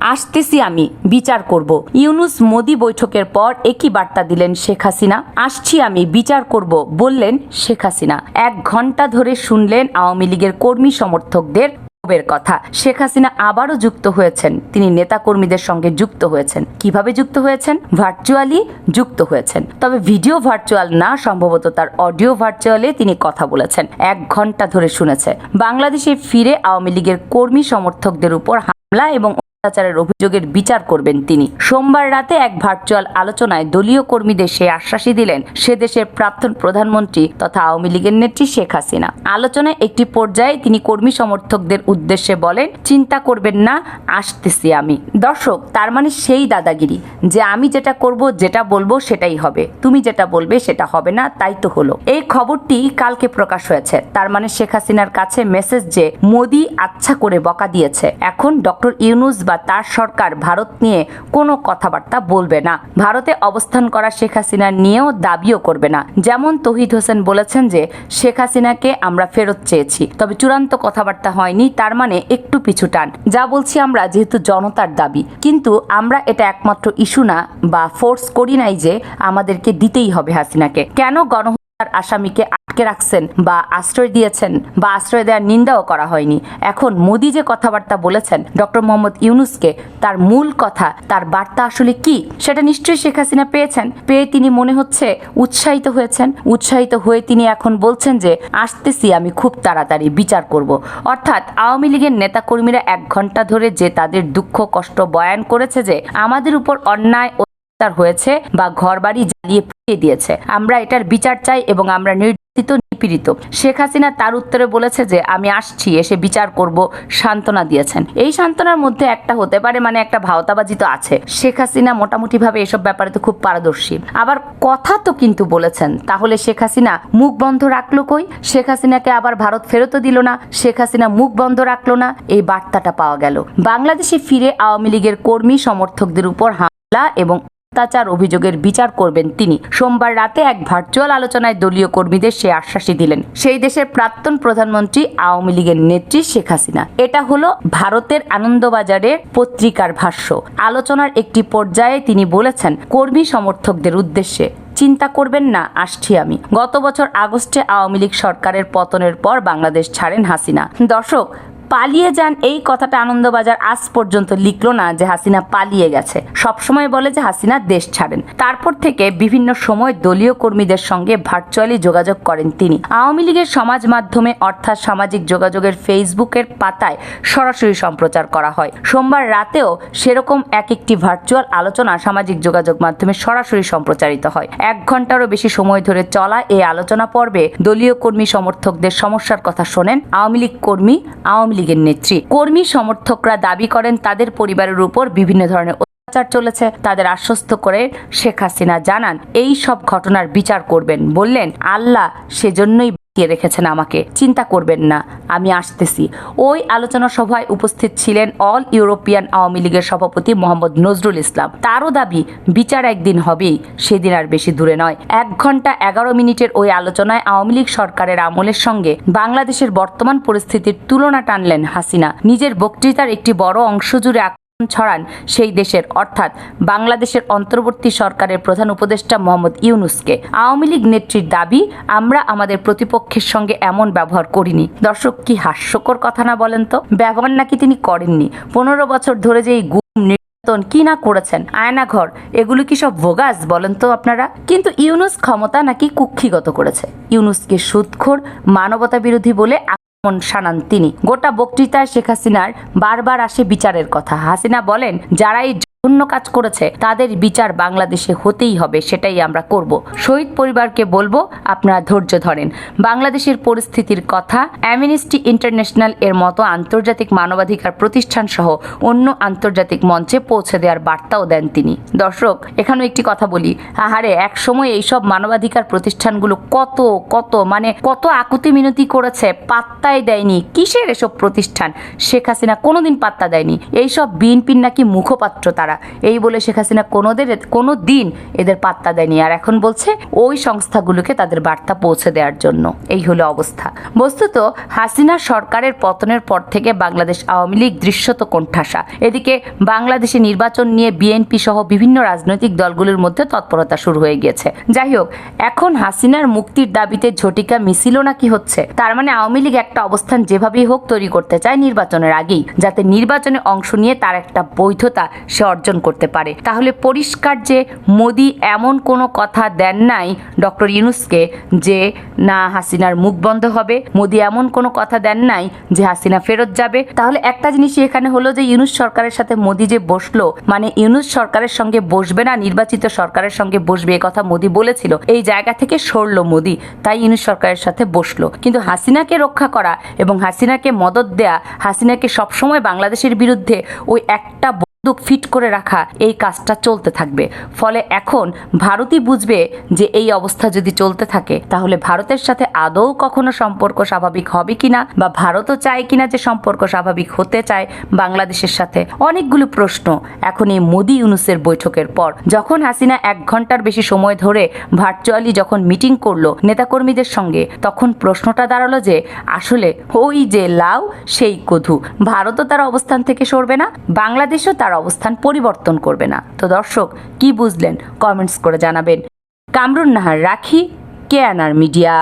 আসতেছি আমি, বিচার করব। ইউনুস মোদি বৈঠকের পর একই বার্তা দিলেন শেখ হাসিনা। আসছি আমি, বিচার করব, বললেন শেখ হাসিনা। এক ঘণ্টা ধরে শুনলেন আওয়ামী লীগের কর্মী সমর্থকদের ক্ষোভের কথা। শেখ হাসিনা আবারও যুক্ত হয়েছেন। তিনি নেতাকর্মীদের সঙ্গে যুক্ত হয়েছেন। কীভাবে যুক্ত হয়েছেন? ভার্চুয়ালি যুক্ত হয়েছেন। তবে ভিডিও ভার্চুয়াল না, সম্ভবত তার অডিও ভার্চুয়ালে তিনি কথা বলেছেন। এক ঘণ্টা ধরে শুনেছে। বাংলাদেশে ফিরে আওয়ামী লীগের কর্মী সমর্থকদের উপর হামলা এবং অত্যাচারের অভিযোগের বিচার করবেন তিনি। সোমবার রাতে এক ভার্চুয়াল আলোচনায় দলীয় কর্মীদের সে আশ্বাসই দিলেন, সে দেশের প্রাক্তন প্রধানমন্ত্রী তথা আওয়ামী লীগের নেত্রী শেখ হাসিনা। আলোচনায় একটি পর্যায়ে তিনি কর্মী সমর্থকদের উদ্দেশ্যে বলেন, চিন্তা করবেন না, আসতেছি আমি। দর্শক, তার মানে সেই দাদাগিরি, যে আমি যেটা করব, যেটা বলব সেটাই হবে। তুমি যেটা বলবে সেটা হবে না, তাই তো হলো। এই খবরটি কালকে প্রকাশ হয়েছে। তার মানে শেখ হাসিনার কাছে মেসেজ যে, মোদি আচ্ছা করে বকা দিয়েছে। এখন ডক্টর ইউনুস বা তার সরকার ভারত নিয়ে কোনো কথাবার্তা বলবে না। ভারতে অবস্থান করা শেখ হাসিনা নিয়েও দাবিও করবে না। যেমন তহিদ হোসেন বলেছেন যে, শেখ হাসিনাকে আমরা ফেরত চেয়েছি। তবে চূড়ান্ত কথাবার্তা হয়নি, তার মানে একটু পিছু টান। যা বলছি আমরা যেহেতু জনতার দাবি। কিন্তু আমরা এটা একমাত্র ইস্যু না বা ফোর্স করি নাই যে, আমাদেরকে দিতেই হবে হাসিনাকে। কেন গণহত্যার আসামিকে আটকে রাখছেন বা আশ্রয় দিয়েছেন বা আশ্রয় দেওয়ার নিন্দাও করা হয়নি। এখন মোদি যে কথাবার্তা বলেছেন, ডক্টর মোহাম্মদ ইউনুসকে, তার মূল কথা, তার বার্তা আসলে কি, সেটা নিশ্চয়ই শেখ হাসিনা পেয়েছেন। পেয়ে তিনি মনে হচ্ছে উৎসাহিত হয়েছেন। উৎসাহিত হয়ে তিনি এখন বলছেন যে, আসতেছি আমি খুব তাড়াতাড়ি, বিচার করব। অর্থাৎ আওয়ামী লীগের নেতাকর্মীরা এক ঘণ্টা ধরে যে তাদের দুঃখ, কষ্ট বয়ান করেছে যে, আমাদের উপর অন্যায় অত্যাচার হয়েছে বা ঘরবাড়ি জ্বালিয়ে দিয়েছে। আমরা এটার বিচার চাই এবং আমরা নির্যাতিত, নিপীড়িত। শেখ হাসিনা তার উত্তরে বলেছে যে, আমি আসছি, এসে বিচার করব সান্ত্বনা দিয়েছেন। এই সান্ত্বনার মধ্যে একটা হতে পারে মানে একটা ভাওতাবাজি তো আছে। শেখ হাসিনা মোটামুটি ভাবে এসব ব্যাপারে তো খুব পারদর্শী। আবার কথা তো কিন্তু বলেছেন, তাহলে শেখ হাসিনা মুখ বন্ধ রাখল কই? শেখ হাসিনাকে আবার ভারত ফেরতও দিল না। শেখ হাসিনা মুখ বন্ধ রাখল না। এই বার্তাটা পাওয়া গেল। বাংলাদেশে ফিরে আওয়ামী লীগের কর্মী সমর্থকদের উপর হামলা এবং অত্যাচার অভিযোগের বিচার করবেন তিনি। সোমবার রাতে এক ভার্চুয়াল আলোচনায় দলীয় কর্মীদের সে আশ্বাসই দিলেন। সেই দেশের প্রাক্তন প্রধানমন্ত্রী আওয়ামী লীগের নেত্রী শেখ হাসিনা। এটা হলো ভারতের আনন্দবাজারের পত্রিকার ভাষ্য। আলোচনার একটি পর্যায়ে তিনি বলেছেন, কর্মী সমর্থকদের উদ্দেশ্যে চিন্তা করবেন না, আসছি আমি। গত বছর আগস্টে আওয়ামী লীগ সরকারের পতনের পর বাংলাদেশ ছাড়েন হাসিনা। দর্শক পালিয়ে যান, এই কথাটা আনন্দবাজার আজ পর্যন্ত লিখলো না যে হাসিনা পালিয়ে গেছে। সবসময় বলে যে হাসিনা দেশ ছাড়েন। তারপর থেকে বিভিন্ন সময় দলীয় কর্মীদের সঙ্গে ভার্চুয়ালি যোগাযোগ করেন তিনি। আওয়ামী লীগের সমাজ মাধ্যমে অর্থাৎ সামাজিক যোগাযোগের ফেসবুকের পাতায় সরাসরি সম্প্রচার করা হয়। সোমবার রাতেও সেরকম এক একটি ভার্চুয়াল আলোচনা সামাজিক যোগাযোগ মাধ্যমে সরাসরি সম্প্রচারিত হয়। এক ঘন্টারও বেশি সময় ধরে চলা এই আলোচনা পর্বে দলীয় কর্মী সমর্থকদের সমস্যার কথা শোনেন আওয়ামী লীগ কর্মী আওয়ামী লীগের নেত্রী। কর্মী সমর্থকরা দাবি করেন তাদের পরিবারের উপর বিভিন্ন ধরনের অত্যাচার চলেছে। তাদের আশ্বস্ত করে শেখ হাসিনা জানান, এই সব ঘটনার বিচার করবেন। বললেন, আল্লাহ সেজন্যই বাঁচিয়ে রেখেছেন আমাকে। চিন্তা করবেন না, আমি আসতেছি। ওই আলোচনা সভায় উপস্থিত ছিলেন অল ইউরোপিয়ান আওয়ামী লীগের সভাপতি মোহাম্মদ নজরুল ইসলাম। তারও দাবি, বিচার একদিন হবেই, সেদিন আর বেশি দূরে নয়। এক ঘণ্টা এগারো মিনিটের ওই আলোচনায় আওয়ামী লীগ সরকারের আমলের সঙ্গে বাংলাদেশের বর্তমান পরিস্থিতির তুলনা টানলেন হাসিনা। নিজের বক্তৃতার একটি বড় অংশ জুড়ে ছড়ান সেই দেশের, অর্থাৎ বাংলাদেশের অন্তর্বর্তী সরকারের প্রধান উপদেষ্টা মোহাম্মদ ইউনুসকে। আওয়ামী লীগ নেত্রীর দাবি, আমরা আমাদের প্রতিপক্ষের সঙ্গে এমন ব্যবহার করিনি। দর্শক, কি হাস্যকর কথা না বলেন তো? ব্যবহার নাকি তিনি করেননি? পনেরো বছর ধরে যে এই গুম নির্যাতন কি না করেছেন? আয়নাঘর, এগুলো কি সব ভোগাস বলেন তো আপনারা? কিন্তু ইউনুস ক্ষমতা নাকি কুক্ষিগত করেছে। ইউনুসকে সুদখোর মানবতা বিরোধী বলে আক্রমণ শানান তিনি। গোটা বক্তৃতায় শেখ হাসিনার বারবার আসে বিচারের কথা। হাসিনা বলেন, যারা এই জঘন্য কাজ করেছে, তাদের বিচার বাংলাদেশে হতেই হবে, সেটাই আমরা করব। শহীদ পরিবারকে বলব, আপনারা ধৈর্য ধরেন। বাংলাদেশের পরিস্থিতির কথা অ্যামনিস্টি ইন্টারন্যাশনাল এর মতো আন্তর্জাতিক মানবাধিকার প্রতিষ্ঠান সহ অন্য আন্তর্জাতিক মঞ্চে পৌঁছে দেওয়ার বার্তাও দেন তিনি। দর্শক, এখানেও একটি কথা বলি। আহারে, এক সময় এইসব মানবাধিকার প্রতিষ্ঠানগুলো কত কত মানে কত আকুতি মিনতি করেছে, পাত্তাই দেয়নি। কিসের এসব প্রতিষ্ঠান? শেখ হাসিনা কোনোদিন পাত্তা দেয়নি। এইসব বিএনপির নাকি মুখপাত্র তারা। তারা। এই বলে শেখ হাসিনা কোনোদের কোনো দিন এদের পাত্তা দেয়নি। আর এখন বলছে ওই সংস্থাগুলোকে তাদের বার্তা পৌঁছে দেওয়ার জন্য। এই হলো অবস্থা। বস্তুত হাসিনা সরকারের পতনের পর থেকে বাংলাদেশ আওয়ামী লীগ দৃশ্যত কোণঠাসা। এদিকে বাংলাদেশে নির্বাচন নিয়ে বিএনপি সহ বিভিন্ন রাজনৈতিক দলগুলোর মধ্যে তৎপরতা শুরু হয়ে গিয়েছে। যাই হোক, এখন হাসিনার মুক্তির দাবিতে ঝটিকা মিছিলও নাকি হচ্ছে। তার মানে আওয়ামী লীগ একটা অবস্থান যেভাবেই হোক তৈরি করতে চায় নির্বাচনের আগেই। যাতে নির্বাচনে অংশ নিয়ে তার একটা বৈধতা সে অর্জন করতে পারে। তাহলে পরিষ্কার যে মোদি এমন কোনো কথা দেন নাই ডক্টর ইউনুসকে যে, না, হাসিনার মুখ বন্ধ হবে। মোদি এমন কোনো কথা দেন নাই যে, হাসিনা ফেরত যাবে। তাহলে একটা জিনিসই এখানে হলো যে, ইউনুস সরকারের সাথে মোদি যে বসল মানে ইউনুস সরকারের সঙ্গে বসবে না, নির্বাচিত সরকারের সঙ্গে বসবে, এ কথা মোদি বলেছিল। এই জায়গা থেকে সরলো মোদি, তাই ইউনুস সরকারের সাথে বসল। কিন্তু হাসিনাকে রক্ষা করা এবং হাসিনাকে মদত দেয়া, হাসিনাকে সবসময় বাংলাদেশের বিরুদ্ধে ওই একটা ফিট করে রাখা এই কাজটা চলতে থাকবে। ফলে এখন ভারতই বুঝবে যে এই অবস্থা যদি চলতে থাকে, তাহলে ভারতের সাথে আদৌ কখনো সম্পর্ক স্বাভাবিক হবে কিনা বা ভারতও চায় কিনা যে সম্পর্ক স্বাভাবিক হতে চায় বাংলাদেশের সাথে। অনেকগুলো প্রশ্ন এখন এই মোদি ইউনুসের বৈঠকের পর। যখন হাসিনা এক ঘণ্টার বেশি সময় ধরে ভার্চুয়ালি যখন মিটিং করল নেতাকর্মীদের সঙ্গে, তখন প্রশ্নটা দাঁড়াল যে আসলে ওই যে লাউ, সেই কধু ভারতও তার অবস্থান থেকে সরবে না, বাংলাদেশও তার অবস্থান পরিবর্তন করবে না। তো দর্শক, কি বুঝলেন? কমেন্টস করে জানাবেন। কামরুন নাহার রাখি কেয়ানার মিডিয়া।